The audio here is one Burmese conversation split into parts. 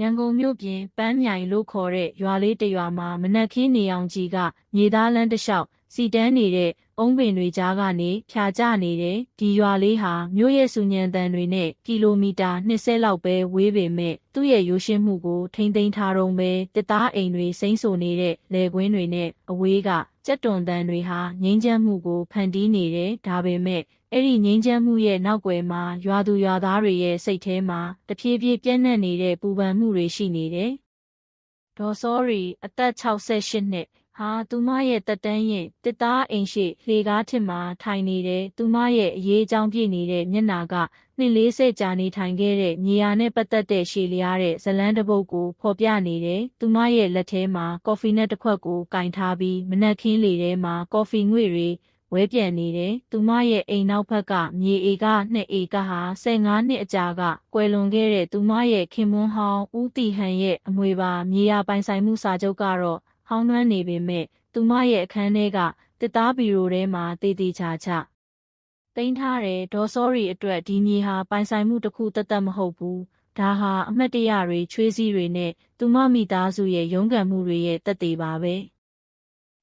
ရန်ကုန်မြို့ပြင်ပန်းမြိုင်လို့ခေါ်တဲ့ရွာလေးတစ်ရွာမှာမနက်ခင်းနေအောင်ကြီးကမြေသားလန်းတစ်လျှောက်စီတန်းနေတဲ့ အုံးပင်တွေကြားကနေဖြာကျနေတဲ့ဒီရွာလေးဟာမြို့ရဲ့စုညံတန်တွေနဲ့ကီလိုမီတာ20လောက်ပဲဝေးပေမဲ့သူ့ရဲ့ရိုးရှင်းမှုကိုထိမ့်သိမ်းထားတော့ပဲတစ်သားအိမ်တွေစိမ့်ဆိုနေတဲ့လယ်ကွင်းတွေနဲ့အဝေးကကြက်တွန်တန်တွေဟာငိမ့်ချမ်းမှုကိုဖန်တီးနေတယ်ဒါပေမဲ့အဲ့ဒီငိမ့်ချမ်းမှုရဲ့နောက်ွယ်မှာရွာသူရွာသားတွေရဲ့စိတ်ထဲမှာတဖြည်းဖြည်းပြန့်နှံ့နေတဲ့ပူပန်မှုတွေရှိနေတယ်ဒေါ်စောရီအသက်68နှစ် ဟာသူမရဲ့တက်တန်းရင်တစ်သားအိမ်ရှိလေကားထစ်မှာထိုင်နေတယ်သူမရဲ့အရေးအကြောင်းပြည့်နေတဲ့မျက်နာကနှစ်40ကြာနေထိုင်ခဲ့တဲ့မြေယာနဲ့ပတ်သက်တဲ့ရှည်လျားတဲ့ဇလန်းတစ်ပုဒ်ကိုဖော်ပြနေတယ်သူမရဲ့လက်ထဲမှာကော်ဖီနဲ့တစ်ခွက်ကိုကင်ထားပြီးမနက်ခင်းလေထဲမှာကော်ဖီငွေတွေဝဲပြန်နေတယ်။သူမရဲ့အိမ်နောက်ဘက်ကမြေဧက2ဧကဟာ15နှစ်အကြာကကွယ်လွန်ခဲ့တဲ့သူမရဲ့ခင်မွန်းဟောင်းဦးတီဟန်ရဲ့အမွေပါမြေယာပိုင်ဆိုင်မှုစာချုပ်ကတော့ ဟောင်းနှွမ်းနေပေမဲ့သူမရဲ့အခန်းထဲကတစ်သားဘီရိုထဲမှာတည်တည်ချာချတိန်းထားတဲ့ဒေါ်စောရီအတွက်ဒီမြေဟာပိုင်ဆိုင်မှုတစ်ခုတသက်မဟုတ်ဘူးဒါဟာအမတ်တရတွေချွေးစည်းတွေနဲ့သူမမိသားစုရဲ့ရုန်းကန်မှုတွေရဲ့တက်သေးပါပဲ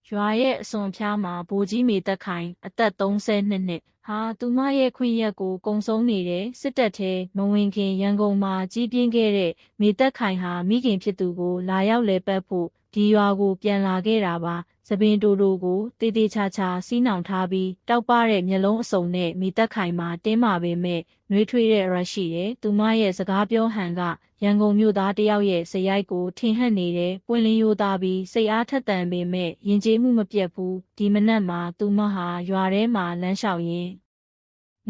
ရွာရဲ့အစွန်ဖျားမှာဘိုးကြီးမေတက်ခိုင် အသက်32နှစ်ဟာသူမရဲ့ခွင့်ရက်ကိုကုံဆုံးနေတဲ့စစ်တပ်ထဲမဝင်ခင်ရန်ကုန်မှာကြီးပြင်းခဲ့တဲ့မေတက်ခိုင်ဟာမိခင်ဖြစ်သူကိုလာရောက်လဲပတ်ဖို့ ဒီရွာကိုပြန်လာခဲ့တာပါ။သပင်တိုတိုကိုတေးသေးချာချာစီးနှောင်ထားပြီးတောက်ပတဲ့မျက်လုံးအစုံနဲ့မိသက်ခိုင်မှာတင်းမာပေမဲ့နှွေးထွေးတဲ့ရရှိတယ်။သူမရဲ့စကားပြောဟန်ကရန်ကုန်မြို့သားတယောက်ရဲ့စရိုက်ကိုထင်ဟပ်နေတဲ့ပွင့်လင်းရိုးသားပြီးစိတ်အားထက်သန်ပေမဲ့ယဉ်ကျေးမှုမပြတ်ဘူး။ဒီမနက်မှာသူမဟာရွာထဲမှာလမ်းလျှောက်ရင်း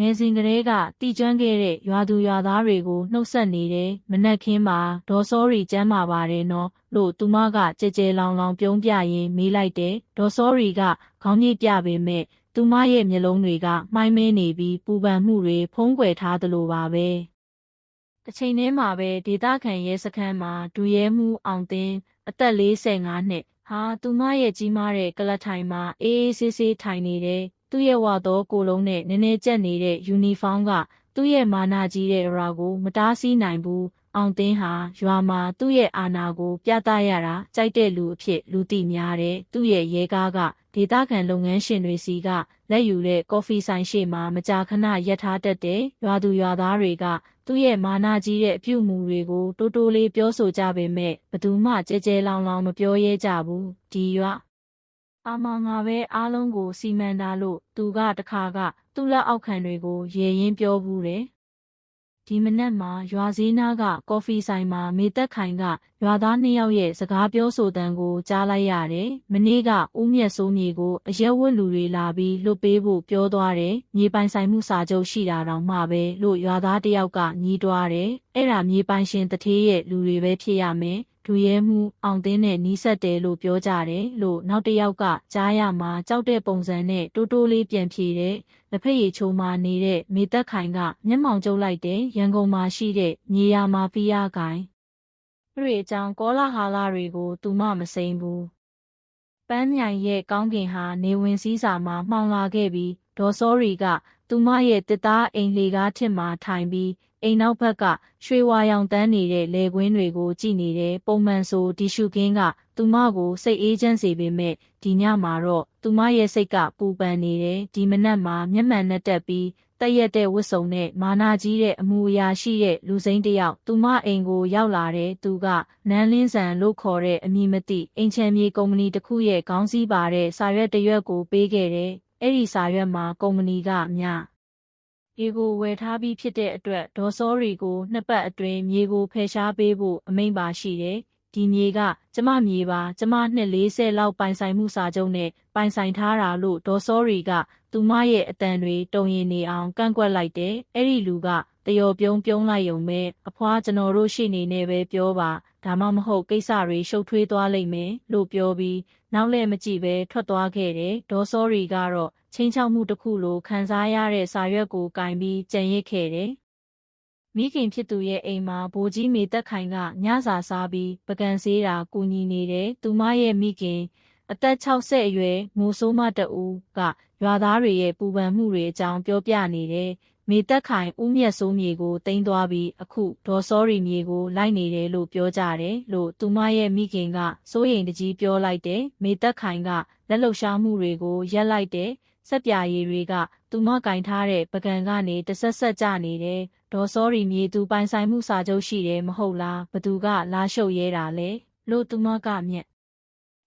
ငယ်စဉ်ကလေးကတီကျွမ်းခဲ့တဲ့ရွာသူရွာသားတွေကိုနှုတ်ဆက်နေတယ်မနက်ခင်းမှာဒေါ်စောရီကျမ်းမာပါတယ်နော်လို့သူမကကြဲကြဲလောင်လောင်ပြုံးပြရင်မေးလိုက်တယ်ဒေါ်စောရီကခေါင်းညိပြပေမဲ့သူမရဲ့မျက်လုံးတွေကမှိုင်းမဲနေပြီးပူပန်မှုတွေဖုံးကွယ်ထားသလိုပါပဲတစ်ချိန်တည်းမှာပဲဒေတာခန်ရဲစခန်းမှာဒူရဲမှုအောင်တင်အသက်45နှစ်ဟာသူမရဲ့ကြီးမားတဲ့ကလထိုင်မှာအေးအေးဆေးဆေးထိုင်နေတယ် သူ့ရဲ့ဝါသောကိုလုံးနဲ့နည်းနည်းကျက်နေတဲ့ယူနီဖောင်းကသူ့ရဲ့မာနာကြီးတဲ့ရာကိုမတားဆီးနိုင်ဘူးအောင်တင်းဟာရွာမှာသူ့ရဲ့အာဏာကိုပြသရတာကြိုက်တဲ့လူအဖြစ်လူသိများတယ်သူ့ရဲ့ရဲကားကဒေသခံလုပ်ငန်းရှင်တွေစီကလက်ယူတဲ့ကော်ဖီဆိုင်ရှေ့မှာမကြာခဏရပ်ထားတတ်တဲ့ရွာသူရွာသားတွေကသူ့ရဲ့မာနာကြီးတဲ့အပြုအမူတွေကိုတိုးတိုးလေးပြောဆိုကြပေမဲ့ဘသူမှကြဲကြဲလောင်လောင်မပြောရဲကြဘူးဒီရွာ အာမငါပဲအားလုံးကိုစီမံတာလို့သူကတခါက သူ့လက်အောက်ခံတွေကိုရေရင်ပြောဘူးတယ်ဒီမနက်မှာရွာစည်းနားကကော်ဖီဆိုင်မှာမေသက်ခိုင်ကရွာသားနှစ်ယောက်ရဲ့စကားပြောဆိုတန်ကိုကြားလိုက်ရတယ်။မနေ့ကဦးမြတ်စိုးမြေကိုအရက်ဝတ်လူတွေလာပြီးလွတ်ပေးဖို့ပြောသွားတယ်။မြေပိုင်ဆိုင်မှုစာချုပ်ရှိတာတောင်မှပဲလို့ရွာသားတယောက်ကညီးတွားတယ်။အဲ့ဒါမြေပိုင်ရှင်တထေးရဲ့လူတွေပဲဖြစ်ရမယ်။ ဒူရဲမှုအောင်သိန်းနဲ့နီးစပ်တယ်လို့ပြောကြတယ်လို့နောက်တစ်ယောက်ကကြားရမှာကြောက်တဲ့ပုံစံနဲ့တိုးတိုးလေးပြန်ဖြေတယ်လက်ဖက်ရည်ချိုးမှနေတဲ့မေသက်ခိုင်ကမျက်မှောင်ကျုပ်လိုက်တဲ့ရန်ကုန်မှာရှိတဲ့မြေယာမာဖီးယားကိုင်သူ့ရဲ့အကြောင်းကောလာဟာလာတွေကိုသူမမစိမ့်ဘူးပန်းမြိုင်ရဲ့ကောင်းကင်ဟာနေဝင်စည်းစာမှာမှောင်လာခဲ့ပြီးဒေါ်စောရီက သူမရဲ့တစ်သားအိမ်လေကားထစ်မှာထိုင်ပြီးအိမ်နောက်ဘက်ကရွှေဝါရောင်တန်းနေတဲ့လေကွင်းတွေကိုကြည့်နေတဲ့ပုံမှန်ဆိုဒီရှုကင်းကသူမကိုစိတ်အေးချမ်းစေပေမဲ့ဒီညမှာတော့သူမရဲ့စိတ်ကပူပန်နေတယ်ဒီမနက်မှာမျက်မှန်နဲ့တက်ပြီးတက်ရက်တဲ့ဝတ်စုံနဲ့မာနာကြီးတဲ့အမူအရာရှိတဲ့လူစိမ်းတယောက်သူမအိမ်ကိုရောက်လာတဲ့သူကနန်းလင်းဆန်လို့ခေါ်တဲ့အမည်မသိအိမ်ချမ်းမြေကုမ္ပဏီတစ်ခုရဲ့ခေါင်းစည်းပါတဲ့စာရွက်တစ်ရွက်ကိုပေးခဲ့တယ် အဲ့ဒီစာရွက်မှာကုမ္ပဏီကမြမြေကိုဝယ်ထားပြီးဖြစ်တဲ့အတွက်ဒေါ်စောရီကိုနှစ်ပတ်အတွင်းမြေကိုဖယ်ရှားပေးဖို့အမိန့်ပါရှိတယ်။ဒီမြေကကျမမြေပါကျမနှစ်40လောက်ပိုင်ဆိုင်မှုစာချုပ်နဲ့ပိုင်ဆိုင်ထားတာလို့ဒေါ်စောရီကသူမရဲ့အတန်တွေတုံရင်နေအောင်ကန့်ကွက်လိုက်တယ်။အဲ့ဒီလူက တယောပြုံးပြုံးလိုက်ုံပဲအဖွားကျွန်တော်တို့ရှိနေနေပဲပြောပါဒါမှမဟုတ်ကိစ္စတွေရှုပ်ထွေးသွားလိမ့်မယ်လို့ပြောပြီးနောက်လည်းမကြည့်ပဲထွက်သွားခဲ့တယ်ဒေါ်စောရီကတော့ချင်းချောက်မှုတစ်ခုလိုခံစားရတဲ့စာရွက်ကိုကင်ပြီးကြံရစ်ခဲ့တယ်မိခင်ဖြစ်သူရဲ့အိမ်မှာဘိုးကြီးမေတက်ခိုင်ကညစာစားပြီးပကံဆေးတာကူညီနေတယ်သူမရဲ့မိခင်အသက်60အရွယ်မိုးဆိုးမတဦးကရွာသားတွေရဲ့ပူပန်မှုတွေအကြောင်းပြောပြနေတယ် မေတက်ခိုင်ဦးမြတ်စိုးမြေကိုတင်သွားပြီးအခုဒေါ်စောရီမြေကိုလိုက်နေတယ်လို့ပြောကြတယ်လို့သူမရဲ့မိခင်ကစိုးရိမ်တကြီးပြောလိုက်တယ်မေတက်ခိုင်ကလက်လှုပ်ရှားမှုတွေကိုရက်လိုက်တယ်စက်ပြာရည်တွေကသူမကင်ထားတဲ့ပကံကနေတဆက်ဆက်ကျနေတယ်ဒေါ်စောရီမြေသူပိုင်ဆိုင်မှုစာချုပ်ရှိတယ်မဟုတ်လားဘသူကလာရှုပ်ရဲတာလဲလို့သူမကမြက်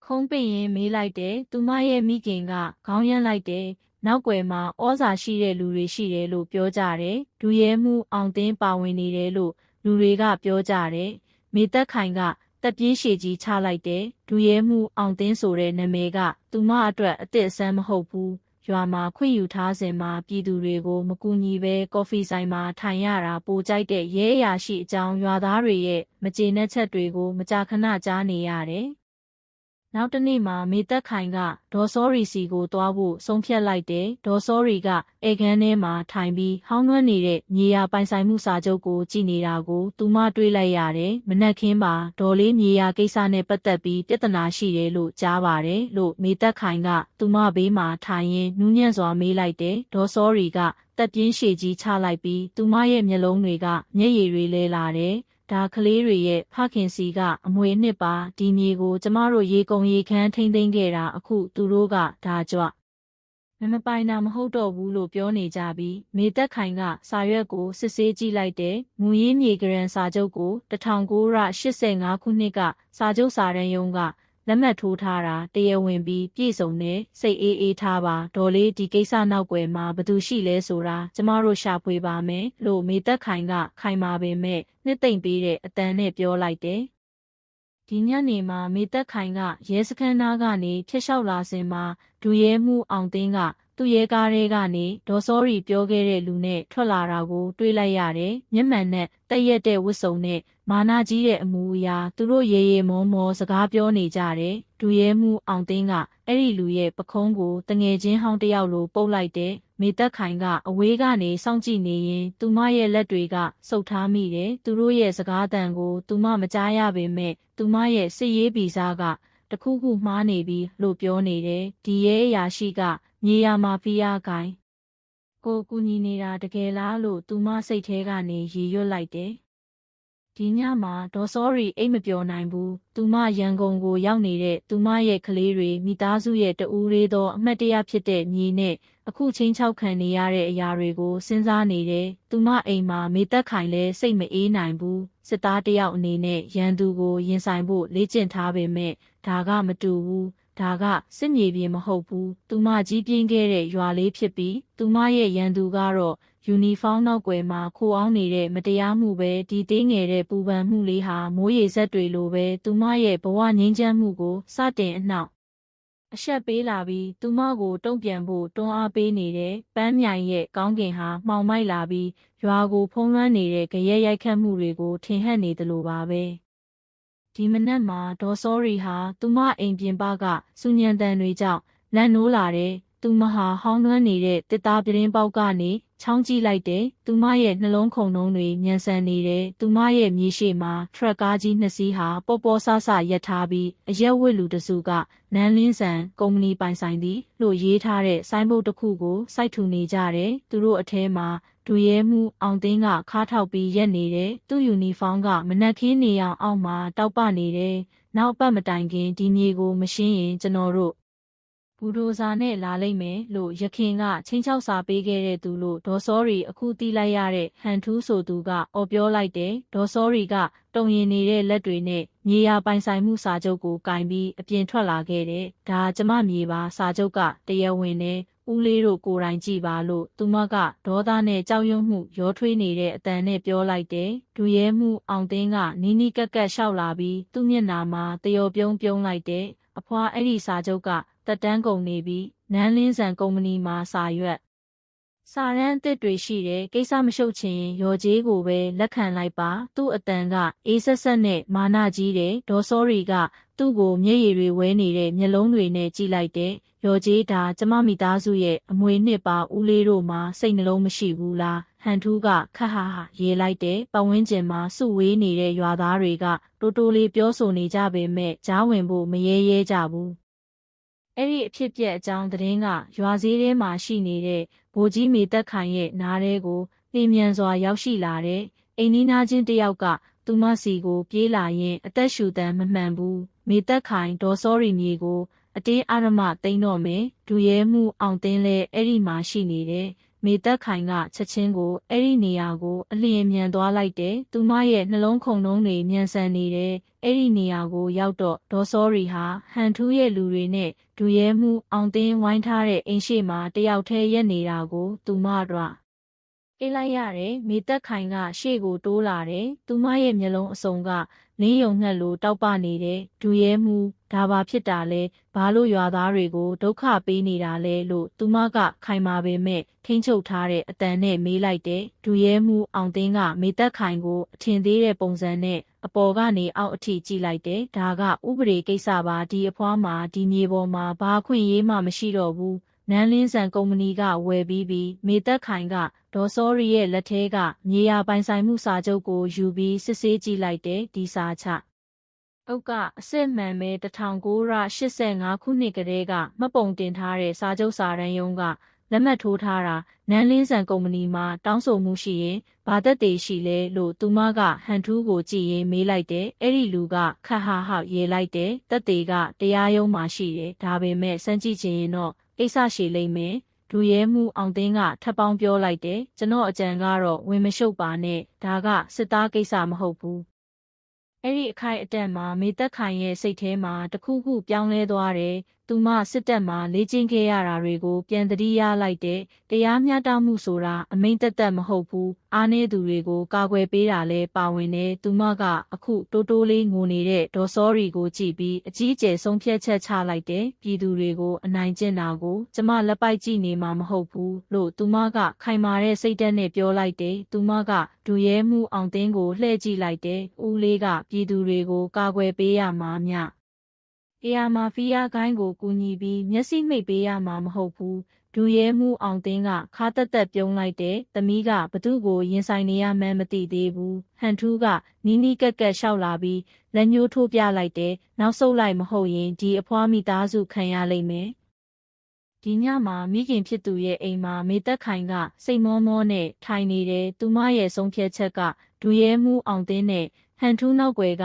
ခုံးပင်ရင်မေးလိုက်တယ်သူမရဲ့မိခင်ကခေါင်းရမ်းလိုက်တယ် နောက်ွယ်မှာဩဇာရှိတဲ့လူတွေရှိတယ်လို့ပြောကြတယ်ဒူရဲမှုအောင်တင်းပါဝင်နေတယ်လို့လူတွေကပြောကြတယ်မေသက်ခိုင်ကတက်ပြေးရှည်ကြီးချလိုက်တယ်ဒူရဲမှုအောင်တင်းဆိုတဲ့နာမည်ကသူမအတွက်အစ်စ်အဆန်းမဟုတ်ဘူးရွာမှာခွင့်ယူထားစဉ်မှာပြည်သူတွေကိုမကူညီပဲကော်ဖီဆိုင်မှာထိုင်ရတာပိုကြိုက်တဲ့ရဲအရာရှိအကြောင်းရွာသားတွေရဲ့မကျေနပ်ချက်တွေကိုမကြာခဏကြားနေရတယ်။ နောက်တစ်နေ့မှာမေသက်ခိုင်ကဒေါ်စောရီစီကိုတွားဖို့ဆုံးဖြတ်လိုက်တယ်။ဒေါ်စောရီကဧကန်ထဲမှာထိုင်ပြီးဟောင်းနှွမ်းနေတဲ့မြေယာပိုင်ဆိုင်မှုစာချုပ်ကိုကြည်နေတာကိုသူမတွေးလိုက်ရတယ်။မနက်ခင်းပါဒေါ်လေးမြေယာကိစ္စနဲ့ပတ်သက်ပြီးပြဿနာရှိတယ်လို့ကြားပါတယ်လို့မေသက်ခိုင်ကသူမဘေးမှာထိုင်ရင်းနူးညံ့စွာမေးလိုက်တယ်။ဒေါ်စောရီကတက်ပြင်းရှည်ကြီးချလိုက်ပြီးသူမရဲ့မျက်လုံးတွေကမျက်ရည်တွေလဲလာတယ်။ ဒါကလေးတွေရဲ့ဖခင်စီကအမွေနှစ်ပါဒီမြေကိုကျမတို့ရေကုန်ရေခမ်းထိမ့်သိမ်းခဲ့တာအခုသူတို့ကဒါကြွမမပိုင်တာမဟုတ်တော့ဘူးလို့ပြောနေကြပြီးမေသက်ခိုင်ကစာရွက်ကိုစစ်ဆေးကြည့်လိုက်တယ်။ငူရင်းမြေကရန်စာချုပ်ကို1985ခုနှစ်ကစာချုပ်စာရန်ယုံက လက်မှတ်ထိုးထားတာတရားဝင်ပြီးပြည့်စုံတဲ့စိတ်အေးအေးထားပါဒေါ်လေးဒီကိစ္စနောက်ွယ်မှာဘသူရှိလဲဆိုတာကျမတို့ရှာဖွေပါမယ်လို့မေသက်ခိုင်ကခိုင်မာပေမဲ့နှစ်သိမ့်ပေးတဲ့အတန်နဲ့ပြောလိုက်တယ်ဒီညနေမှာမေသက်ခိုင်ကရဲစခန်းသားကနေဖျက်လျှောက်လာစဉ်မှာဒူရဲမှုအောင်သိန်းက သူ့ရဲကားထဲကနေဒေါ်စောရီပြောခဲ့တဲ့လူနဲ့ထွက်လာတာကို တွေးလိုက်ရတယ်။မျက်မှန်နဲ့တက်ရက်တဲ့ဝတ်စုံနဲ့မာနာကြီးတဲ့အမူအရာသူတို့ရေရေမောမောစကားပြောနေကြတယ်။ဒူရဲမှုအောင်သိန်းကအဲ့ဒီလူရဲ့ပခုံးကိုတငယ်ချင်းဟောင်းတယောက်လိုပုတ်လိုက်တဲ့မေသက်ခိုင်ကအဝေးကနေစောင့်ကြည့်နေရင်သူမရဲ့လက်တွေကစုပ်ထားမိတယ်။သူတို့ရဲ့စကားတန်ကိုသူမမကြားရပေမဲ့သူမရဲ့စစ်ရေးဗီဇကတခုခုမှားနေပြီလို့ပြောနေတယ်။ဒီရဲအရာရှိက မြေယာမာဖီးယားကိုင်ကိုကူညီနေတာတကယ်လားလို့သူမစိတ်ထဲကနေရည်ရွတ်လိုက်တယ်ဒီညမှာဒေါ်စောရီအိတ်မပြောနိုင်ဘူးသူမရန်ကုန်ကိုရောက်နေတဲ့သူမရဲ့ကလေးတွေမိသားစုရဲ့တူးလေးသောအမတ်တရဖြစ်တဲ့ညီနဲ့အခုချင်းချောက်ခံနေရတဲ့အရာတွေကိုစဉ်းစားနေတယ်သူမအိမ်မှာမေသက်ခိုင်လဲစိတ်မအေးနိုင်ဘူးစစ်သားတယောက်အနေနဲ့ရန်သူကိုရင်ဆိုင်ဖို့လေ့ကျင့်ထားပေမဲ့ ဒါကမတူဘူးဒါကစစ်မြေပြင်မဟုတ်ဘူး။သူမကြီးပြင်းခဲ့တဲ့ရွာလေးဖြစ်ပြီးသူမရဲ့ရန်သူကတော့ယူနီဖောင်းနောက်ွယ်မှာခိုအောင်နေတဲ့မတရားမှုပဲဒီသေးငယ်တဲ့ပူပန်မှုလေးဟာမိုးရေဆက်တွေလိုပဲသူမရဲ့ဘဝငြိမ်းချမ်းမှုကိုစတင်အနှောက်အဆက်ပေးလာပြီးသူမကိုတုံ့ပြန်ဖို့တွန်းအားပေးနေတဲ့ပန်းမြိုင်ရဲ့ကောင်းကင်ဟာမှောင်မိုက်လာပြီးရွာကိုဖုံးလွှမ်းနေတဲ့ကြရဲရိုက်ခတ်မှုတွေကိုထင်ဟပ်နေသလိုပါပဲ။ ဒီမနက်မှာဒေါ်စောရီဟာသူမအိမ်ပြင်ပကစူညံတန်တွေကြောင့်လန့်နိုးလာတယ်။သူမဟာဟောင်းနှွမ်းနေတဲ့တစ်သားပြင်းပေါက်ကနေချောင်းကြည့်လိုက်တယ်။သူမရဲ့နှလုံးခုန်နှုံးတွေညံဆန်နေတယ်။သူမရဲ့မြေရှိမှာထရက်ကားကြီးနှစ်စီးဟာပေါ်ပေါ်ဆဆရက်ထားပြီးအရက်ဝစ်လူတစုကနန်းလင်းဆန်ကုမ္ပဏီပိုင်ဆိုင်သည်လို့ရေးထားတဲ့ဆိုင်းဘုတ်တစ်ခုကိုစိုက်ထူနေကြတယ်။သူတို့အထဲမှာ ဒူရဲမှုအောင်သိန်းကခါထောက်ပြီးရက်နေတယ်သူ့ယူနီဖောင်းကမနက်ခင်းနေအောင်အောက်မှာတောက်ပနေတယ်နောက်ပတ်မတိုင်ခင်ဒီမြေကိုမရှင်းရင်ကျွန်တော်တို့ဘူဒိုဇာနဲ့လာလိမ့်မယ်လို့ရခင်ကချင်းချောက်စာပေးခဲ့တဲ့သူလို့ဒေါ်စောရီအခုတီးလိုက်ရတဲ့ဟန်ထူးဆိုသူကအော်ပြောလိုက်တယ်ဒေါ်စောရီကတုံရင်နေတဲ့လက်တွေနဲ့မြေယာပိုင်ဆိုင်မှုစာချုပ်ကိုကင်ပြီးအပြင်ထွက်လာခဲ့တယ်ဒါကျမမြေပါစာချုပ်ကတရားဝင်နဲ့ ဦးလေးတို့ကိုယ်တိုင်ကြည့်ပါလို့သူမကဒေါသနဲ့ကြောက်ရွံ့မှုရောထွေးနေတဲ့အတန်နဲ့ပြောလိုက်တယ်။ဒူရဲမှုအောင်သိန်းကနီးနီးကပ်ကပ်လျှောက်လာပြီးသူ့မျက်နှာမှာတယောပြုံးပြုံးလိုက်တယ်။အဖွာအဲ့ဒီစာချုပ်ကတက်တန်းကုန်နေပြီးနန်းလင်းဆန်ကုမ္ပဏီမှာစာရွက် စာရန်အစ်စ်တွေရှိတယ်ကိစ္စမရှုပ်ချင်ရော်ကြီးကိုပဲလက်ခံလိုက်ပါသူ့အတန်ကအေးဆက်ဆက်နဲ့မာနကြီးတယ်ဒေါ်စောရီကသူ့ကိုမျက်ရည်တွေဝဲနေတဲ့မျက်လုံးတွေနဲ့ကြည့်လိုက်တယ်ရော်ကြီးဒါကျမမိသားစုရဲ့အမွေနှစ်ပါဦးလေးတို့မှာစိတ်နှလုံးမရှိဘူးလားဟန်ထူးကခက်ဟာဟာရေးလိုက်တယ်ပတ်ဝန်းကျင်မှာစုဝေးနေတဲ့ရွာသားတွေကတိုးတိုးလေးပြောဆိုနေကြပေမဲ့ကြားဝင်ဖို့မရဲရဲကြဘူး အဲ့ဒီအဖြစ်ပြက်အကြောင်းသတင်းကရွာစည်းထဲမှာရှိနေတဲ့ဗိုလ်ကြီးမေသက်ခိုင်ရဲ့နားထဲကိုလင်းမြန်စွာရောက်ရှိလာတဲ့အိမ်နီးနားချင်းတစ်ယောက်ကသူမစီကို ပြေးလာရင်အသက်ရှူတမ်းမမှန်ဘူးမေသက်ခိုင်ဒေါ်စောရီမြေကို အတင်းအာရမသိမ့်တော့မယ်ဒူရဲမှုအောင်တင်းလဲအဲ့ဒီမှာရှိနေတယ် မေသက်ခိုင်ကချက်ချင်းကိုအဲ့ဒီနေရာကိုအလျင်မြန်သွားလိုက်တယ်။သူမရဲ့နှလုံးခုန်နှုံးတွေမြန်ဆန်နေတယ်။အဲ့ဒီနေရာကိုရောက်တော့ဒေါ်စောရီဟာဟန်ထူးရဲ့လူတွေနဲ့ဒူရဲမှုအောင်တင်းဝိုင်းထားတဲ့အိမ်ရှိမှာတယောက်တည်းရက်နေတာကိုသူမတို့ အေးလိုက်ရတယ်မေသက်ခိုင်ကရှေ့ကိုတိုးလာတယ်။သူမရဲ့မျက်လုံးအစုံကလင်းယုံငှက်လိုတောက်ပနေတယ်။ဒူရဲမှုဒါဘာဖြစ်တာလဲဘာလို့ရွာသားတွေကိုဒုက္ခပေးနေတာလဲလို့သူမကခိုင်မာပေမဲ့ထိမ့်ချုပ်ထားတဲ့အတန်နဲ့မေးလိုက်တယ်ဒူရဲမှုအောင်သိန်းကမေသက်ခိုင်ကိုအထင်သေးတဲ့ပုံစံနဲ့အပေါ်ကနေအောက်အထိကြည့်လိုက်တယ်ဒါကဥပဒေကိစ္စပါဒီအဖွားမှာဒီမြေပေါ်မှာဘာခွင့်ရေးမှမရှိတော့ဘူး နန်းလင်းဆန်ကုမ္ပဏီကဝယ်ပြီးပြီးမေသက်ခိုင်ကဒေါ်စောရီရဲ့လက်ထဲကမြေယာပိုင်ဆိုင်မှုစာချုပ်ကိုယူပြီးစစ်ဆေးကြည့်လိုက်တယ်ဒီစာချအုပ်ကအစစ်မှန်ပဲ1985ခုနှစ်ကတည်းကမှတ်ပုံတင်ထားတဲ့စာချုပ်စာတမ်းရုံးက လက်မှတ်ထိုးထားတာနန်းလင်းဆန်ကုမ္ပဏီမှာတောင်းဆိုမှုရှိရင်ဘာသက်တည်ရှိလဲလို့သူမကဟန်ထူးကိုကြည့်ရင်မေးလိုက်တယ်အဲ့ဒီလူကခတ်ဟာဟောက်ရေးလိုက်တယ်သက်တည်ကတရားရုံးမှာရှိတယ်ဒါပေမဲ့စမ်းကြည့်ချင်ရင်တော့ကိစ္စရှိလိမ့်မယ်ဒူရဲမှုအောင်သိန်းကထပ်ပေါင်းပြောလိုက်တယ်ကျွန်တော်အကြံကတော့ဝင်မရှုပ်ပါနဲ့ဒါကစစ်သားကိစ္စမဟုတ်ဘူးအဲ့ဒီအခိုက်အတန့်မှာမေသက်ခိုင်ရဲ့စိတ်ထဲမှာတခုခုပြောင်းလဲသွားတယ်။သူမစစ်တပ်မှာလေ့ကျင့်ခဲ့ရတာတွေကို ပြန်သတိရလိုက်တဲ့တရားမျှတမှုဆိုတာအမိန့်သက်သက်မဟုတ်ဘူး။အားနည်းသူတွေကိုကာကွယ်ပေးတာလဲပါဝင်တယ်။သူမကအခုတိုးတိုးလေးငိုနေတဲ့ဒေါ်စောရီကိုကြည့်ပြီးအကြီးအကျယ်ဆုံးဖြတ်ချက်ချလိုက်တယ်။ပြည်သူတွေကိုအနိုင်ကျင့်တာကိုကျမလက်ပိုက်ကြည့်နေမှာမဟုတ်ဘူးလို့သူမကခိုင်မာတဲ့စိတ်ဓာတ်နဲ့ပြောလိုက်တယ်။သူမကဒူရဲမှုအောင်သိန်းကိုလှည့်ကြည့်လိုက်တယ်။ဦးလေးကပြည်သူတွေကိုကာကွယ်ပေးရမှာမျှ အေယာမာဖီးယားဂိုင်းကိုကူညီပြီးမျက်စိမိတ်ပေးရမှာမဟုတ်ဘူးဒူရဲမှုအောင်သိန်းကခါတက်တက်ပြုံးလိုက်တဲ့သမီးကဘသူ့ကိုရင်ဆိုင်နေရမှန်းမသိသေးဘူးဟန်ထူးကနီးနီးကက်ကက်ရှောက်လာပြီးလက်ညှိုးထိုးပြလိုက်တဲ့နောက်ဆုတ်လိုက်မဟုတ်ရင်ဒီအဖွားမိသားစုခံရလိမ့်မယ်ဒီညမှာမိခင်ဖြစ်သူရဲ့အိမ်မှာမေသက်ခိုင်ကစိတ်မောမောနဲ့ထိုင်နေတယ်သူမရဲ့ဆုံးဖြတ်ချက်ကဒူရဲမှုအောင်သိန်းနဲ့ဟန်ထူးနောက်ွယ်က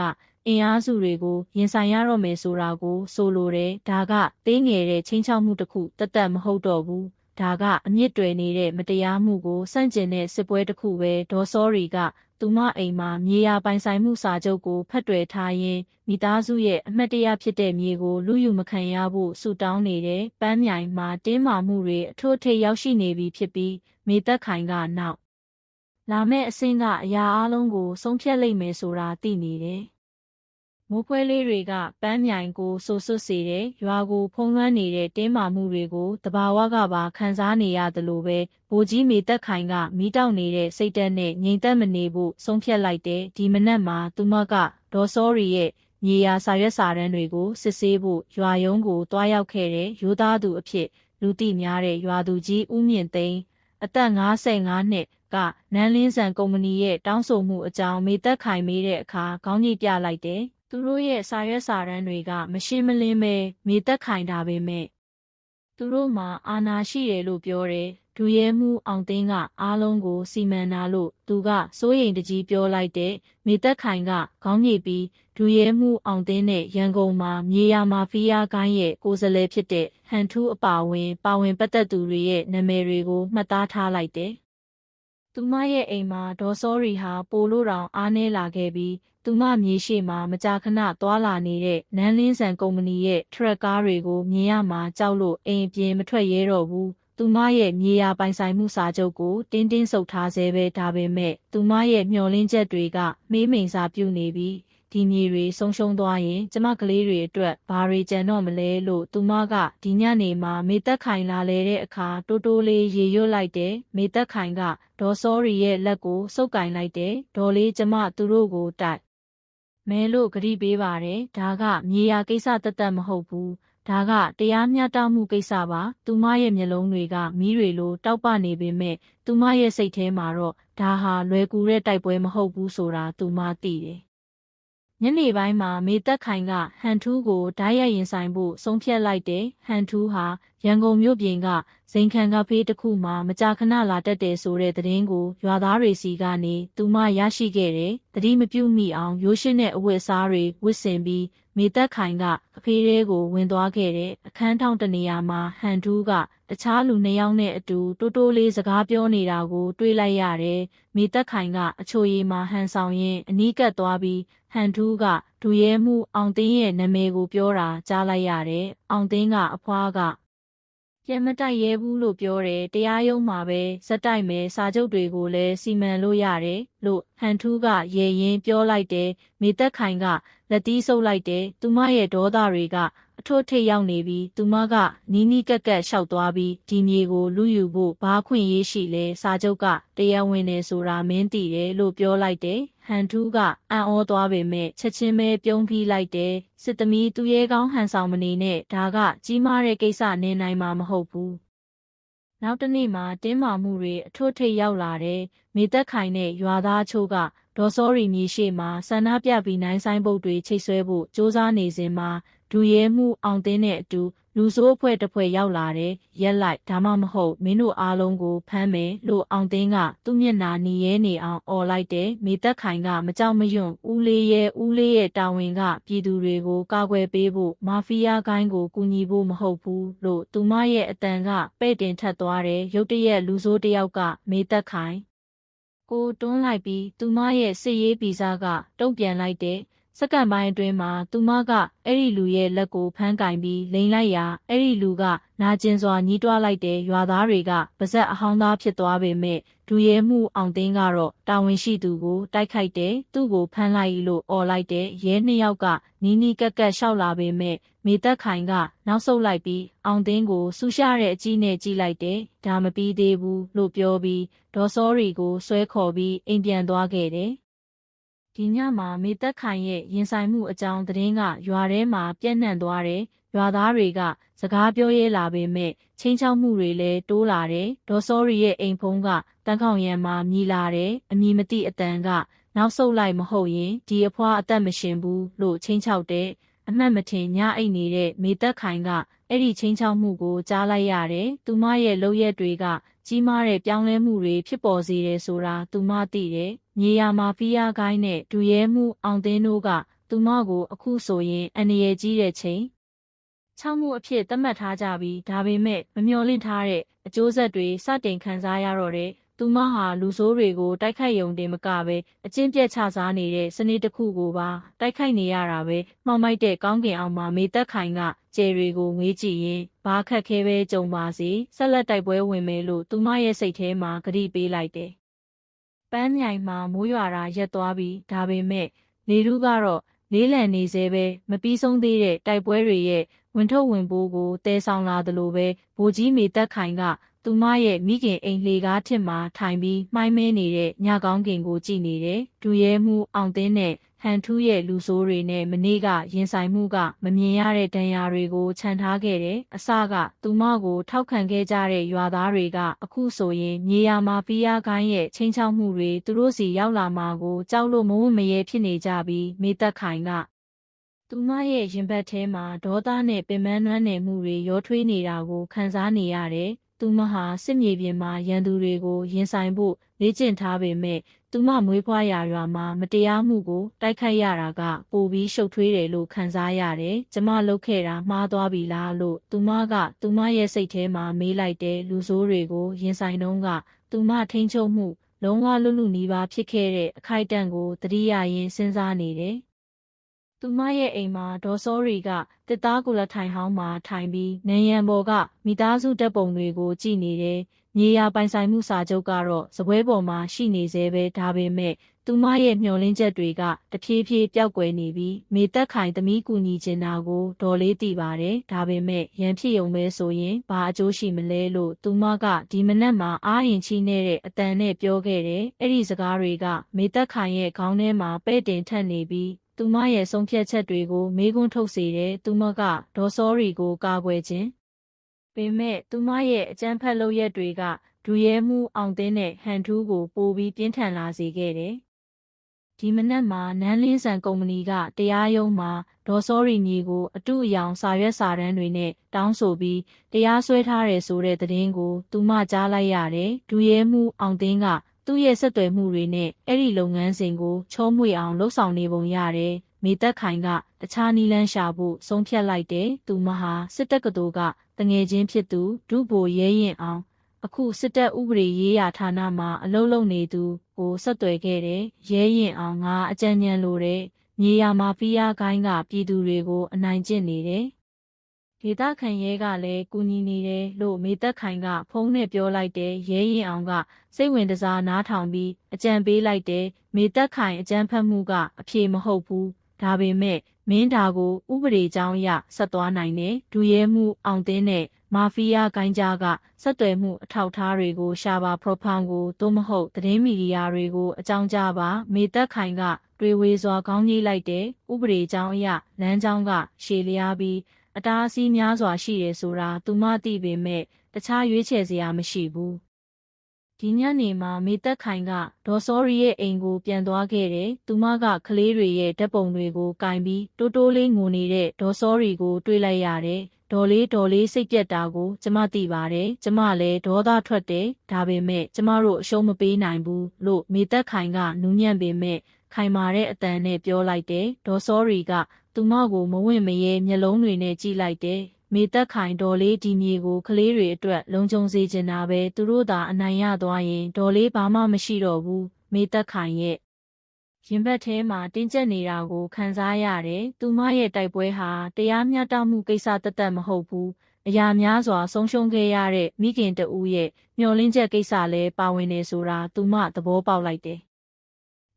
အင်အားစုတွေကိုရင်ဆိုင်ရတော့မယ်ဆိုတာကို ဆိုလိုတယ်ဒါကသေးငယ်တဲ့ချင်းချောက်မှုတစ်ခုတသက်မဟုတ်တော့ဘူးဒါကအမြင့်တွယ်နေတဲ့မတရားမှုကိုစန့်ကျင်တဲ့စစ်ပွဲတစ်ခုပဲဒေါ်စောရီကသူမအိမ်မှာမြေယာပိုင်ဆိုင်မှုစာချုပ်ကိုဖတ်တွယ်ထားရင်းမိသားစုရဲ့အမှတ်တရဖြစ်တဲ့မြေကိုလူယူမခံရဖို့ဆူတောင်းနေတဲ့ပန်းမြိုင်မှာတင်းမာမှုတွေအထို့ထိပ်ရောက်ရှိနေပြီဖြစ်ပြီးမေသက်ခိုင်ကနောက်လာမယ့်အဆင့်ကအရာအလုံးကိုဆုံးဖြတ်လိုက်မယ်ဆိုတာသိနေတယ် မိုးဖွဲလေးတွေကပန်းမြိုင်ကိုဆိုဆွတ်စေတဲ့ရွာကိုဖုံးလွှမ်းနေတဲ့တင်းမာမှုတွေကိုတဘာဝကပါခံစားနေရသလိုပဲဘိုးကြီးမေတက်ခိုင်ကမိတောက်နေတဲ့စိတ်တက်နဲ့ငြိမ်သက်မနေဖို့ဆုံးဖြတ်လိုက်တဲ့ဒီမနက်မှာသူမကဒေါ်စောရီရဲ့မြေယာစာရွက်စာတမ်းတွေကိုစစ်ဆေးဖို့ရွာယုံကိုတွားရောက်ခဲ့တဲ့ရိုးသားသူအဖြစ်လူသိများတဲ့ရွာသူကြီးဦးမြင့်သိန်းအသက်55နှစ်ကနန်းလင်းဆန်ကုမ္ပဏီရဲ့တောင်းဆိုမှုအကြောင်းမေသက်ခိုင်မေးတဲ့အခါခေါင်းကြီးပြလိုက်တယ် သူတို့ရဲ့စာရွက်စာတမ်းတွေက မရှင်းမလင်းပဲမေသက်ခိုင်တာပဲမဲ့သူတို့မှာအာနာရှိတယ်လို့ပြောတယ်ဒူရဲမှုအောင်သိန်းကအားလုံးကိုစီမံနာလို့သူကစိုးရိမ်တကြီးပြောလိုက်တဲ့မေသက်ခိုင်ကခေါင်းညိပြီးဒူရဲမှုအောင်သိန်းနဲ့ရန်ကုန်မှာမြေယာမာဖီးယားကိုင်းရဲ့ကိုယ်စားလှယ်ဖြစ်တဲ့ဟန်ထူးအပါဝင် ပါဝင်ပတ်သက်သူတွေရဲ့နာမည်တွေကိုမှတ်သားထားလိုက်တယ် သူမရဲ့အိမ်မှာဒေါ်စောရီဟာပိုလို့တောင်အားနေလာခဲ့ပြီးသူမမြေရှိမှာမကြာခဏသွားလာနေတဲ့နန်းလင်းဆန်ကုမ္ပဏီရဲ့ထရက်ကားတွေကိုမြင်ရမှာကြောက်လို့အိမ်အပြင်မထွက်ရဲတော့ဘူးသူမရဲ့မြေယာပိုင်ဆိုင်မှုစာချုပ်ကိုတင်းတင်းဆုပ်ထားဆဲပဲဒါပေမဲ့သူမရဲ့မျှော်လင့်ချက်တွေကမေးမိန်စာပြုနေပြီး ဒီမြေတွေဆုံးရှုံးသွားရင် ကျမကလေးတွေအတွက်ဘာတွေကြံတော့မလဲလို့သူမကဒီညနေမှာမေသက်ခိုင်လာလဲတဲ့အခါတိုးတိုးလေးရေရွတ်လိုက်တယ်မေသက်ခိုင်ကဒေါ်စောရီရဲ့လက်ကိုစုပ်ကင်လိုက်တယ်ဒေါ်လေးကျမသူတို့ကိုတိုက်မဲလို့ဂရိပေးပါတယ်ဒါကမြေယာကိစ္စတသက်မဟုတ်ဘူးဒါကတရားမျှတမှုကိစ္စပါသူမရဲ့မျက်လုံးတွေကမီးတွေလိုတောက်ပနေပေမဲ့သူမရဲ့စိတ်ထဲမှာတော့ဒါဟာလွယ်ကူတဲ့တိုက်ပွဲမဟုတ်ဘူးဆိုတာသူမသိတယ် ညနေပိုင်းမှာမေသက်ခိုင်ကဟန်ထူးကိုဓာတ်ရိုက်ရင်ဆိုင်ဖို့ဆုံးဖြတ်လိုက်တယ်ဟန်ထူးဟာရန်ကုန်မြို့ပြင်ကဇိန်ခံကဖေးတစ်ခုမှာမကြာခဏလာတက်တယ်ဆိုတဲ့သတင်းကိုရွာသားတွေစီကနေသူမရရှိခဲ့တယ်တတိမပြုတ်မိအောင်ရိုးရှင်းတဲ့အဝတ်အစားတွေဝတ်ဆင်ပြီးမေသက်ခိုင်ကအဖေးတဲကိုဝင်သွားခဲ့တဲ့အခန်းထောင်တနေရာမှာဟန်ထူးကတခြားလူနှစ်ယောက်နဲ့အတူတိုးတိုးလေးစကားပြောနေတာကို တွေ့လိုက်ရတယ်။မေသက်ခိုင်ကအချိုရည်မှာဟန်ဆောင်ရင်းအနီးကပ်သွားပြီး ဟန်ထူးကဒူရဲမှုအောင်သိန်းရဲ့နာမည်ကိုပြောတာကြားလိုက်ရတယ်။အောင်သိန်းကအဖွားကပြန်မတိုက်ရဲဘူးလို့ပြောတယ်တရားရုံးမှာပဲဇက်တိုက်မယ်စာချုပ်တွေကိုလည်းစီမံလို့ရတယ်လို့ဟန်ထူးကရေရင်ပြောလိုက်တယ်မေသက်ခိုင်ကလက်သီးဆုပ်လိုက်တယ်သူမရဲ့ဒေါသတွေက အထွတ်ထိပ်ရောက်နေပြီးသူမကနီးနီးကက်ကက်လျှောက်သွားပြီးဒီမြေကိုလူယူဖို့ဘာခွင့်ရေးရှိလဲစာချုပ်ကတရားဝင်နေဆိုတာမင်းသိတယ်လို့ပြောလိုက်တယ်ဟန်ထူးကအံ့ဩသွားပေမဲ့ချက်ချင်းပဲပြုံးပြီးလိုက်တယ်စစ်သမီးသူရဲကောင်းဟန်ဆောင်မနေနဲ့ဒါကကြီးမားတဲ့ကိစ္စနေနိုင်မှာမဟုတ်ဘူးနောက်တစ်နေ့မှာတင်းမာမှုတွေအထွတ်ထိပ်ရောက်လာတယ်မေသက်ခိုင်နဲ့ရွာသားချို့ကဒေါ်စောရီမြေရှိမှာဆန္ဒပြပြီးနိုင်ဆိုင်ပုတ်တွေချိတ်ဆွဲဖို့စ조사နေစဉ်မှာ ဒူရဲမှုအောင်တင်းတဲ့အတူလူဆိုးအဖွဲ့တစ်ဖွဲ့ရောက်လာတယ်ရက်လိုက်ဒါမှမဟုတ်မင်းတို့အားလုံးကိုဖမ်းမယ်လို့အောင်တင်းကသူ့မျက်နာနီရဲနေအောင်អော်လိုက်တယ်မေသက်ခိုင်ကမကြောက်မရွံ့ဦးလေးရဲ့ဦးလေးရဲ့တာဝန်ကပြည်သူတွေကိုကာကွယ်ပေးဖို့မာဖီးယားဂိုင်းကိုကူညီဖို့မဟုတ်ဘူးလို့သူမရဲ့အတန်ကပဲ့တင်ထက်သွားတယ်ရုတ်တရက်လူဆိုးတယောက်ကမေသက်ခိုင်ကိုတွန်းလိုက်ပြီးသူမရဲ့စစ်ရေးဗီဇကတုံ့ပြန်လိုက်တဲ့ စက္ကန့်ပိုင်းအတွင်းမှာသူမကအဲ့ဒီလူရဲ့လက်ကိုဖမ်းကင်ပြီးလိန်လိုက်ရာအဲ့ဒီလူကနာကျင်စွာညှိတွားလိုက်တဲ့ရွာသားတွေကပါဇက်အဟောင်းသားဖြစ်သွားပေမဲ့ဒူရဲမှုအောင်သိန်းကတော့တာဝန်ရှိသူကိုတိုက်ခိုက်တယ်သူ့ကိုဖမ်းလိုက်လို့អော်လိုက်တဲ့ရဲနှစ်ယောက်ကနီးနီးကက်ကက်ရှောက်လာပေမဲ့မေသက်ခိုင်ကနောက်ဆုတ်လိုက်ပြီးအောင်သိန်းကိုဆူရှာတဲ့အကြီးနဲ့ကြီးလိုက်တယ်ဒါမပြီးသေးဘူးလို့ပြောပြီးဒေါ်စောရီကိုဆွဲခေါ်ပြီးအိမ်ပြန်သွားခဲ့တယ် ဒီညမှာမေသက်ခိုင်ရဲ့ရင်ဆိုင်မှုအကြောင်းသတင်းကရွာထဲမှာပြန့်နှံ့သွားတယ်။ရွာသားတွေကစကားပြောရဲလာပေမဲ့ချင်းချောက်မှုတွေလည်းတိုးလာတယ်။ဒေါ်စောရီရဲ့အိမ်ဖုံးကတန်းခေါင်ရံမှာမြည်လာတယ်။အမည်မသိအတန်ကနောက်ဆုတ်လိုက်မဟုတ်ရင်ဒီအဖွားအသက်မရှင်ဘူးလို့ချင်းချောက်တဲ့ အမှတ်မထင်ညအိတ်နေတဲ့မေသက်ခိုင်ကအဲ့ဒီချင်းချောက်မှုကိုကြားလိုက်ရတယ်။သူမရဲ့လုပ်ရက်တွေကကြီးမားတဲ့ပြောင်းလဲမှုတွေဖြစ်ပေါ်စေတယ်ဆိုတာသူမသိတယ်။မြေယာမာဖီးယားဂိုင်းနဲ့ဒူရဲမှုအောင်သိန်းတို့ကသူမကိုအခုဆိုရင်အန္တရာယ်ကြီးတဲ့ချိန်ချောက်မှုအဖြစ်သတ်မှတ်ထားကြပြီးဒါပေမဲ့မမျှော်လင့်ထားတဲ့အကျိုးဆက်တွေစတင်ခံစားရတော့တဲ့ သူမဟာလူဆိုးတွေကိုတိုက်ခိုက်ယုံတင်မကပဲအကျင့်ပြတ်ချစားနေတဲ့စနစ်တစ်ခုကိုပါတိုက်ခိုက်နေရတာပဲမှောင်မိုက်တဲ့ကောင်းကင်အောင်မှာမေသက်ခိုင်ကကျယ်တွေကိုငွေးကြည့်ရင်ဘာခက်ခဲပဲကြုံပါစေဆက်လက်တိုက်ပွဲဝင်မယ်လို့သူမရဲ့စိတ်ထဲမှာကတိပေးလိုက်တယ်ပန်းမြိုင်မှာမိုးရွာတာရက်သွားပြီးဒါပေမဲ့နေလူကတော့လေးလံနေစေပဲမပြီးဆုံးသေးတဲ့တိုက်ပွဲတွေရဲ့ဝင်ထုတ်ဝင်ပိုးကိုတဲဆောင်လာသလိုပဲဗိုလ်ကြီးမေသက်ခိုင်က သူမရဲ့မိခင်အိမ်လေကားထစ်မှာထိုင်ပြီးမှိုင်းမဲနေတဲ့ညကောင်းကင်ကိုကြည့်နေတယ်။ဒူရဲမှုအောင်သိန်းနဲ့ဟန်ထူးရဲ့လူဆိုးတွေနဲ့မနေ့ကရင်ဆိုင်မှုကမမြင်ရတဲ့ဒဏ်ရာတွေကိုခြံထားခဲ့တယ်။အစကသူမကိုထောက်ခံခဲ့ကြတဲ့ရွာသားတွေက အခုဆိုရင်မြေယာမှာဖီးယားကိုင်းရဲ့ချင်းချောက်မှုတွေသူတို့စီရောက်လာမှာကိုကြောက်လို့မဝမရဲဖြစ်နေကြပြီးမေသက်ခိုင်ကသူမရဲ့ရင်ဘတ်ထဲမှာဒေါသနဲ့ပင်ပန်းနွမ်းနယ်မှုတွေရောထွေးနေတာကိုခံစားနေရတယ်။ သူမဟာစစ်မြေပြင်မှာရန်သူတွေကိုရင်ဆိုင်ဖို့လေ့ကျင့်ထားပေမဲ့သူမမွေးဖွားရာရွာမှာမတရားမှုကိုတိုက်ခိုက်ရတာကပိုပြီးရှုပ်ထွေးတယ်လို့ခံစားရတယ်။ကျမလုပ်ခဲ့တာမှားသွားပြီလားလို့သူမကသူမရဲ့စိတ်ထဲမှာမေးလိုက်တဲ့လူဆိုးတွေကိုရင်ဆိုင်တုန်းကသူမထိန်ချုပ်မှုလုံးဝလွတ်လွတ်နီးပါးဖြစ်ခဲ့တဲ့အခိုက်အတန့်ကိုတတိယရင်စဉ်းစားနေတယ်။ သူမရဲ့အိမ်မှာဒေါ်စောရီကတစ်သားကိုလထိုင်ဟောင်းမှာထိုင်ပြီးနန်ရံပေါ်ကမိသားစုတပ်ပုံတွေကိုကြည့်နေတယ်။မြေယာပိုင်ဆိုင်မှုစာချုပ်ကတော့စပွဲပေါ်မှာရှိနေသေးပဲဒါပေမဲ့သူမရဲ့မျှော်လင့်ချက်တွေကတဖြည်းဖြည်းပျောက်ကွယ်နေပြီးမေသက်ခိုင်သမီးကူညီချင်တာကိုဒေါ်လေးသိပါတယ်။ဒါပေမဲ့ရန်ဖြစ်ုံပဲဆိုရင်ဘာအကျိုးရှိမလဲလို့သူမကဒီမနက်မှာအားရင်ချီနေတဲ့အတန်နဲ့ပြောခဲ့တယ်။အဲ့ဒီစကားတွေကမေသက်ခိုင်ရဲ့ခေါင်းထဲမှာပဲ့တင်ထက်နေပြီး သူမရဲ့ဆုံးဖြတ်ချက်တွေကိုမေးခွန်းထုတ်စေတဲ့သူမကဒေါ်စောရီကိုကာကွယ်ခြင်းပေမဲ့သူမရဲ့အကြမ်းဖက်လုပ်ရက်တွေကဒူရဲမှုအောင်သိန်းနဲ့ဟန်ထူးကိုပိုပြီးပြင်းထန်လာစေခဲ့တယ်ဒီမနက်မှာနန်းလင်းဆန်ကုမ္ပဏီကတရားရုံးမှာဒေါ်စောရီညီကိုအတုအယောင်စာရွက်စာတမ်းတွေနဲ့တောင်းဆိုပြီးတရားစွဲထားတယ်ဆိုတဲ့သတင်းကိုသူမကြားလိုက်ရတယ်။ဒူရဲမှုအောင်သိန်းက သူ့ရဲ့ဆက်သွယ်မှုတွေနဲ့အဲ့ဒီလုပ်ငန်းစဉ်ကိုချောမွေအောင်လှုပ်ဆောင်နေပုံရတယ်။မေသက်ခိုင်ကတခြားနီလန်းရှာဖို့ဆုံးဖြတ်လိုက်တယ်။သူမဟာစစ်တပ်ကတော်ကတငယ်ချင်းဖြစ်သူဒုဗိုလ်ရဲရင်အောင်အခုစစ်တပ်ဥပဒေရေးရာဌာနမှာအလုပ်လုပ်နေသူကိုဆက်သွယ်ခဲ့တယ်။ရဲရင်အောင်ငါအကြံဉာဏ်လိုတဲ့မြေယာမာဖီးယားဂိုင်းကပြည်သူတွေကိုအနိုင်ကျင့်နေတယ်။ ဒေသခံရဲကလည်းကူညီနေတယ်လို့မေသက်ခိုင်က ဖုန်းနဲ့ပြောလိုက်တယ်။ရဲရင်အောင်ကစိတ်ဝင်တစားနားထောင်ပြီးအကြံပေးလိုက်တယ်။မေသက်ခိုင်အကြံဖတ်မှုကအဖြေမဟုတ်ဘူး။ဒါပေမဲ့မင်းဒါကိုဥပဒေကြောင်းအရဆက်သွားနိုင်တယ်။ဒူရဲမှုအောင်တင်းနဲ့မာဖီးယားဂိုင်းကြားကဆက်သွယ်မှုအထောက်အထားတွေကိုရှာပါပရိုဖောင်ကိုသို့မဟုတ်သတင်းမီဒီယာတွေကိုအကြောင်းကြားပါမေသက်ခိုင်ကတွေဝေစွာခေါင်းကြီးလိုက်တဲ့ဥပဒေကြောင်းအရလမ်းကြောင်းကရှည်လျားပြီး အတားအဆီးများစွာရှိတယ်ဆိုတာသူမသိပေမဲ့တခြားရွေးချယ်စရာမရှိဘူးဒီညနေမှာမေသက်ခိုင်ကဒေါ်စောရီရဲ့အိမ်ကိုပြန်သွားခဲ့တယ်။သူမကကလေးတွေရဲ့ဓာတ်ပုံတွေကိုကင်ပြီးတိုးတိုးလေးငိုနေတဲ့ဒေါ်စောရီကိုတွေ့လိုက်ရတယ်။ဒေါ်လေးဒေါ်လေးစိတ်ပြက်တာကိုကျမသိပါတယ်။ကျမလည်းဒေါသထွက်တယ်။ဒါပေမဲ့ကျမတို့အရှုံးမပေးနိုင်ဘူးလို့မေသက်ခိုင်ကနူးညံ့ပေမဲ့ခိုင်မာတဲ့အတန်နဲ့ပြောလိုက်တယ်။ဒေါ်စောရီက သူမကိုမဝင့်မရဲမျက်လုံးတွေနဲ့ကြည့်လိုက်တယ်။မေသက်ခိုင်ဒေါ်လေးဒီမြေကိုကလေးတွေအတွက်လုံခြုံစေချင်တာပဲသူတို့သာအနိုင်ရသွားရင်ဒေါ်လေးဘာမှမရှိတော့ဘူးမေသက်ခိုင်ရဲ့ရင်ဘတ်ထဲမှာတင်းကျပ်နေတာကိုခံစားရတယ်။သူမရဲ့တိုက်ပွဲဟာတရားမျှတမှုကိစ္စတသက်မဟုတ်ဘူး။အရာများစွာဆုံးရှုံးခဲ့ရတဲ့မိခင်တဦးရဲ့မျှော်လင့်ချက်ကိစ္စလည်းပါဝင်နေဆိုတာသူမသဘောပေါက်လိုက်တယ်။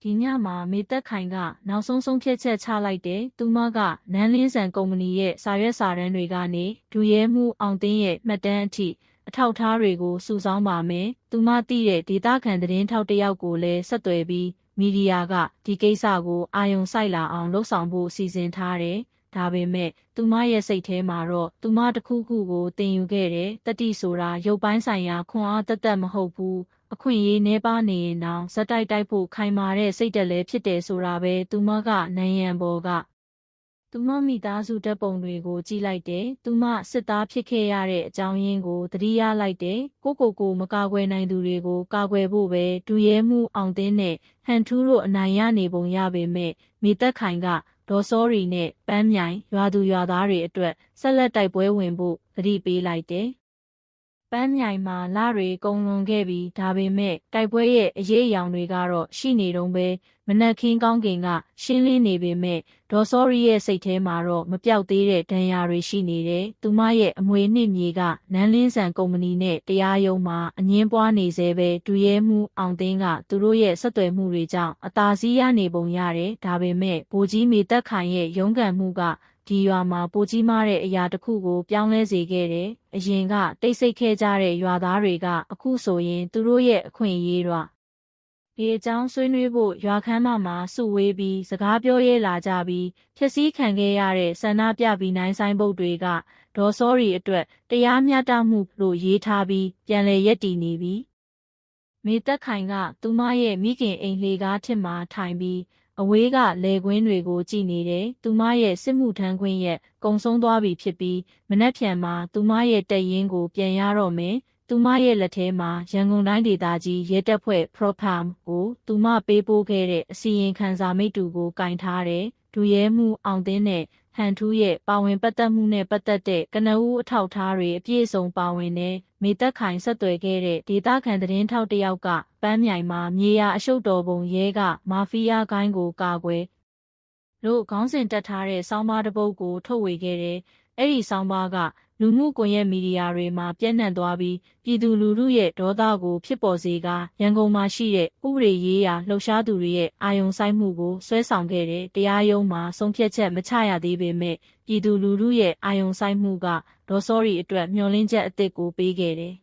ဒီညမှာမေသက်ခိုင်ကနောက်ဆုံးဆုံးဖြတ်ချက်ချလိုက်တယ်။သူမကနန်းလင်းဆန်ကုမ္ပဏီရဲ့စာရွက်စာတမ်းတွေကနေဒူရဲမှုအောင်သိန်းရဲ့မှတ်တမ်းအထိအထောက်ထားတွေကိုစုဆောင်းပါမယ်။သူမသိတဲ့ဒေတာခန်သတင်းထောက်တစ်ယောက်ကိုလည်းဆက်သွယ်ပြီးမီဒီယာကဒီကိစ္စကိုအာယုံစိုက်လာအောင်လှုပ်ဆောင်ဖို့စီစဉ်ထားတယ်။ဒါပေမဲ့သူမရဲ့စိတ်ထဲမှာတော့သူမတစ်ခုခုကိုတင်ယူခဲ့တယ်။တတိဆိုတာရုပ်ပိုင်းဆိုင်ရာခွန်အားတက်တက်မဟုတ်ဘူး။ အခွင့်အရေးနှဲပါနေရင်တောင်ဇက်တိုက်တိုက်ဖို့ခိုင်မာတဲ့စိတ်တက်လည်းဖြစ်တယ်ဆိုတာပဲသူမကနိုင်ရန်ပေါ်ကသူမမိသားစုတပ်ပုံတွေကိုကြည့်လိုက်တယ်။သူမစစ်သားဖြစ်ခဲ့ရတဲ့အကြောင်းရင်းကိုသတိရလိုက်တယ်။ကိုကိုကိုမကာကွယ်နိုင်သူတွေကိုကာကွယ်ဖို့ပဲဒူရဲမှုအောင်တင်းနဲ့ဟန်ထူးတို့အနိုင်ရနေပုံရပေမဲ့မိသက်ခိုင်ကဒေါ်စောရီနဲ့ပန်းမြိုင်ရွာသူရွာသားတွေအတွက်ဆက်လက်တိုက်ပွဲဝင်ဖို့သတိပေးလိုက်တယ်။ ပန်းမြိုင်မှာလတွေကုံလွန်ခဲ့ပြီးဒါပေမဲ့တိုက်ပွဲရဲ့အရေးအယောင်တွေကတော့ရှိနေတုံးပဲမနက်ခင်းကောင်းကင်ကရှင်းလင်းနေပေမဲ့ဒေါ်စောရီရဲ့စိတ်ထဲမှာတော့မပြောက်သေးတဲ့ဒဏ်ရာတွေရှိနေတယ်။သူမရဲ့အမွေနှစ်မြေကနန်းလင်းဆန်ကုမ္ပဏီနဲ့တရားရုံးမှာအငင်းပွားနေသေးပဲဒူရဲမှုအောင်သိန်းကသူတို့ရဲ့ဆက်သွယ်မှုတွေကြောင့်အသာစီးရနေပုံရတယ်။ဒါပေမဲ့ဗိုလ်ကြီးမေတက်ခိုင်ရဲ့ရုန်းကန်မှုက ဒီရွာမှာပိုကြီးမားတဲ့အရာတစ်ခုကို ပြောင်းလဲစေခဲ့တယ်။အရင်ကတိတ်ဆိတ်ခဲ့ကြတဲ့ရွာသားတွေက အခုဆိုရင် သူတို့ရဲ့အခွင့်အရေးတွေဒီအကြောင်းဆွေးနွေးဖို့ရွာခမ်းမမှာစုဝေးပြီးစကားပြောရဲလာကြပြီးဖြစ်စည်းခံခဲ့ရတဲ့ဆန္ဒပြပြီးနိုင်ဆိုင်ပုတ်တွေကဒေါ်စောရီအတွက်တရားမျှတမှုလို့ရေးထားပြီးပြန်လည်ရက်တည်နေပြီမေသက်ခိုင်က သူမရဲ့မိခင်အိမ်လှေကားထစ်မှာထိုင်ပြီး အဝေးကလေကွင်းတွေကိုကြည့်နေတယ်။သူမရဲ့စစ်မှုထမ်းခွင့်ရဲ့ကုံဆုံးသွားပြီဖြစ်ပြီးမနှက်ဖြန်မှာသူမရဲ့တက်ရင်ကိုပြန်ရတော့မယ်။သူမရဲ့လက်ထဲမှာရန်ကုန်တိုင်းဒေသကြီးရဲတပ်ဖွဲ့ Propam ကိုသူမပေးပို့ခဲ့တဲ့အစီရင်ခံစာမိတ္တူကိုကင်ထားတယ်။ဒူရဲမှုအောင်သိန်းနဲ့ ဟန်ထူးရဲ့ပါဝင်ပတ်သက်မှုနဲ့ပတ်သက်တဲ့ကနဦးအထောက်အထားတွေအပြည့်အစုံပါဝင်တဲ့မေသက်ခိုင်ဆက်သွယ်ခဲ့တဲ့ဒေတာခန်သတင်းထောက်တစ်ယောက်ကပန်းမြိုင်မှာမြေယာအရှုပ်တော်ပုံရဲကမာဖီးယားဂိုင်းကိုကာကွယ်လို့ခေါင်းစဉ်တက်ထားတဲ့စောင်းပါတစ်ပုဒ်ကိုထုတ်ဝေခဲ့တယ်။အဲ့ဒီစောင်းပါက လူမှုကွန်ရက်မီဒီယာတွေမှာပြန့်နှံ့သွားပြီးပြည်သူလူထုရဲ့ဒေါသကိုဖြစ်ပေါ်စေကရန်ကုန်မှာရှိတဲ့ဥပဒေရေးရာလှုပ်ရှားသူတွေရဲ့အာယုံဆိုင်မှုကိုဆွဲဆောင်ခဲ့တဲ့တရားရုံးမှာဆုံးဖြတ်ချက်မချရသေးပေမဲ့ပြည်သူလူထုရဲ့အာယုံဆိုင်မှုကဒေါ်စောရီအတွက်မျှော်လင့်ချက်အသစ်ကိုပေးခဲ့တယ်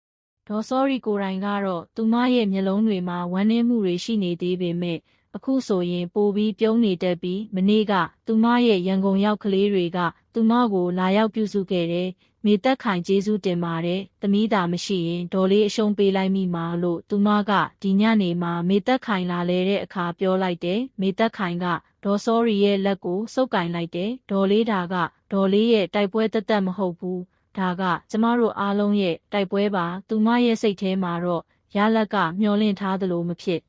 ။ဒေါ်စောရီကိုယ်တိုင်ကတော့သူမရဲ့မျက်လုံးတွေမှာဝမ်းနည်းမှုတွေရှိနေသေးပေမဲ့ အခုဆိုရင်ပိုပြီးပြုံးနေတတ်ပြီးမနေ့ကသူမရဲ့ရန်ကုန်ရောက်ကလေးတွေက သူမကိုလာရောက်ပြုစုခဲ့တယ်မေသက်ခိုင်ကျေးဇူးတင်ပါတယ်။သမီးသာမရှိရင်ဒေါ်လေးအရှုံးပေးလိုက်မိမှာလို့သူမကဒီညနေမှာမေသက်ခိုင်လာလဲတဲ့အခါပြောလိုက်တယ်။မေသက်ခိုင်ကဒေါ်စောရီရဲ့လက်ကိုစုပ်ကင်လိုက်တယ်။ဒေါ်လေးဒါကဒေါ်လေးရဲ့တိုက်ပွဲတက်တက်မဟုတ်ဘူး။ဒါကကျမတို့အားလုံးရဲ့တိုက်ပွဲပါ။သူမရဲ့စိတ်ထဲမှာတော့ရလက်ကမျောလင့်ထားသလိုမဖြစ်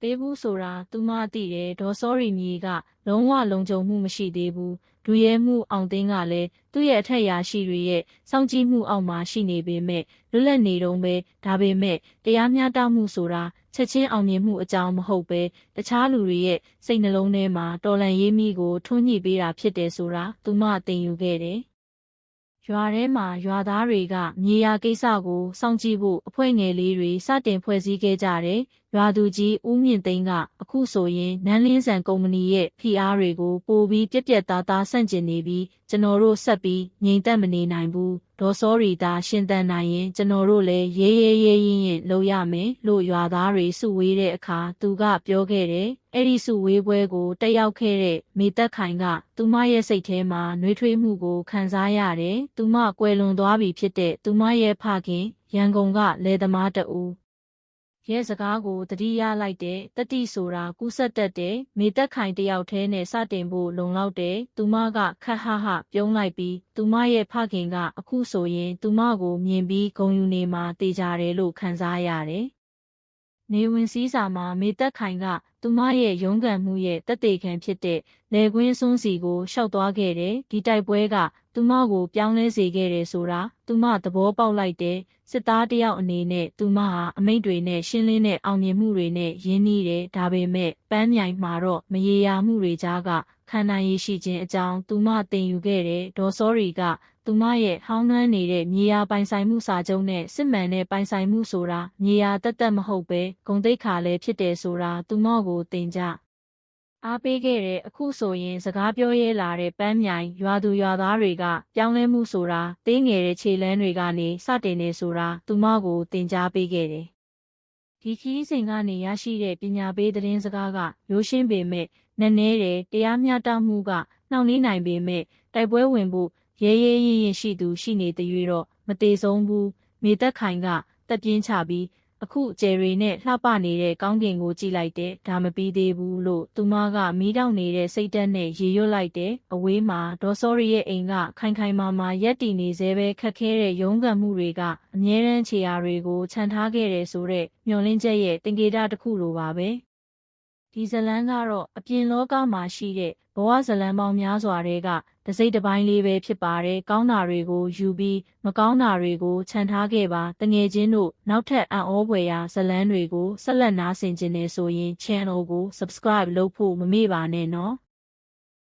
ပေးဘူးဆိုတာသူမသိတယ်ဒေါ်စောရီမြေကလုံးဝလုံခြုံမှုမရှိသေးဘူးဒူရဲမှုအောင်သိန်းကလည်းသူ့ရဲ့အထက်ရာရှိတွေရဲ့စောင့်ကြည့်မှုအောက်မှာရှိနေပေမဲ့လွတ်လပ်နေတုံးပဲဒါပေမဲ့တရားမျှတမှုဆိုတာချက်ချင်းအောင်မြင်မှုအကြောင်းမဟုတ်ပဲတခြားလူတွေရဲ့စိတ်နှလုံးထဲမှာတော်လန်ရေးမိကိုထွန်းညှိပေးတာဖြစ်တယ်ဆိုတာသူမသိယူခဲ့တယ်ရွာထဲမှာရွာသားတွေကမြေယာကိစ္စကိုစောင့်ကြည့်ဖို့အဖွဲ့ငယ်လေးတွေစတင်ဖွဲ့စည်းခဲ့ကြတယ်။ရွာသူကြီးဦးမြင့်သိန်းကအခုဆိုရင်နန်းလင်းဆန်ကုမ္ပဏီရဲ့ဖိအားတွေကိုပိုပြီးပြက်ပြက်သားသားဆန့်ကျင်နေပြီးကျွန်တော်တို့ဆက်ပြီးငြိမ်သက်မနေနိုင်ဘူး။ဒေါ်စောရီသာရှင်သန်နိုင်ရင်ကျွန်တော်တို့လည်းရေးရေးရေးရင်ရင်လုပ်ရမယ်လို့ရွာသားတွေစုဝေးတဲ့အခါသူကပြောခဲ့တယ်။အဲ့ဒီစုဝေးပွဲကိုတက်ရောက်ခဲ့တဲ့မေသက်ခိုင်ကသူမရဲ့စိတ်ထဲမှာနှွေးထွေးမှုကိုခံစားရတယ်။သူမကွယ်လွန်သွားပြီဖြစ်တဲ့သူမရဲ့ဖခင်ရန်ကုန်ကလယ်သမားတဦး ရဲ့စကားကိုတတိယလိုက်တဲ့တတိဆိုတာကူးဆက်တတ်တဲ့မေသက်ခိုင်တယောက်တည်းနဲ့စတင်ဖို့လုံလောက်တဲ့သူမကခတ်ဟဟပြုံးလိုက်ပြီးသူမရဲ့ဖခင်ကအခုဆိုရင်သူမကိုမြင်ပြီးဂုံယူနေမှတေးကြတယ်လို့ခံစားရတယ်။နေဝင်စည်းစာမှာမေသက်ခိုင်ကသူမရဲ့ရုန်းကန်မှုရဲ့တက်တေခံဖြစ်တဲ့လေကွင်းစွန်းစီကိုရှောက်သွားခဲ့တယ်ဒီတိုက်ပွဲကသူမကိုပြောင်းလဲစေခဲ့တယ်ဆိုတာသူမသဘောပေါက်လိုက်တဲ့စစ်သားတယောက်အနေနဲ့သူမဟာအမိတ်တွေနဲ့ရှင်းလင်းတဲ့အောင်မြင်မှုတွေနဲ့ရင်းနှီးတယ်ဒါပေမဲ့ပန်းမြိုင်မှာတော့မရေရာမှုတွေကြားကခံနိုင်ရရှိခြင်းအကြောင်းသူမသင်ယူခဲ့တယ်ဒေါ်စောရီကသူမရဲ့ဟောင်းနှမ်းနေတဲ့မြေယာပိုင်ဆိုင်မှုစာချုပ်နဲ့စစ်မှန်တဲ့ပိုင်ဆိုင်မှုဆိုတာမြေယာတက်တက်မဟုတ်ပဲဂုံတိတ်ခါလည်းဖြစ်တယ်ဆိုတာသူမကိုသင်ကြအားပေးခဲ့တဲ့အခုဆိုရင်စကားပြောရဲလာတဲ့ပန်းမြိုင်ရွာသူရွာသားတွေကပြောင်းလဲမှုဆိုတာတင်းငယ်တဲ့ခြေလန်းတွေကနေစတင်နေဆိုတာသူမကိုသင်ကြားပေးခဲ့တယ်ဒီခီးစဉ်ကနေရရှိတဲ့ပညာပေးသတင်းစကားကရိုးရှင်းပေမဲ့နည်းနည်းတယ်တရားမျှတမှုကနှောင့်နှေးနိုင်ပေမဲ့တိုက်ပွဲဝင်ဖို့ရဲရဲရင်ရင်ရှိသူရှိနေတဲ့၍တော့မသေးဆုံးဘူးမေသက်ခိုင်ကတက်ပြင်းချပြီး အခုကျယ်ရီနဲ့လှပနေတဲ့ကောင်းကင်ကိုကြည့်လိုက်တဲ့ဒါမပြီးသေးဘူးလို့သူမကမီးတောက်နေတဲ့စိတ်တက်နဲ့ရေရွတ်လိုက်တဲ့အဝေးမှာဒေါ်စောရီရဲ့အိမ်ကခိုင်ခိုင်မာမာရက်တည်နေသေးပဲခက်ခဲတဲ့ရုန်းကန်မှုတွေကအမြဲတမ်းခြေရာတွေကိုခြံထားခဲ့တယ်ဆိုတဲ့မျောလင်းချက်ရဲ့တင်ကေတာတစ်ခုလိုပါပဲဒီဇလန်းကတော့အပြင်လောကမှာရှိတဲ့ဘဝဇလန်းပေါင်းများစွာတွေက တစိမ့်တစ်ပိုင်းလေးပဲဖြစ်ပါတယ်။ကောင်းတာတွေကိုယူပြီးမကောင်းတာတွေကိုခြံထားခဲ့ပါ။တငယ်ချင်းတို့နောက်ထပ်အံ့ဩဖွယ်ရာဇလန်းတွေကိုဆက်လက်နားဆင်ခြင်းနဲ့ဆိုရင် channel ကို subscribe လုပ်ဖို့မမေ့ပါနဲ့နော်။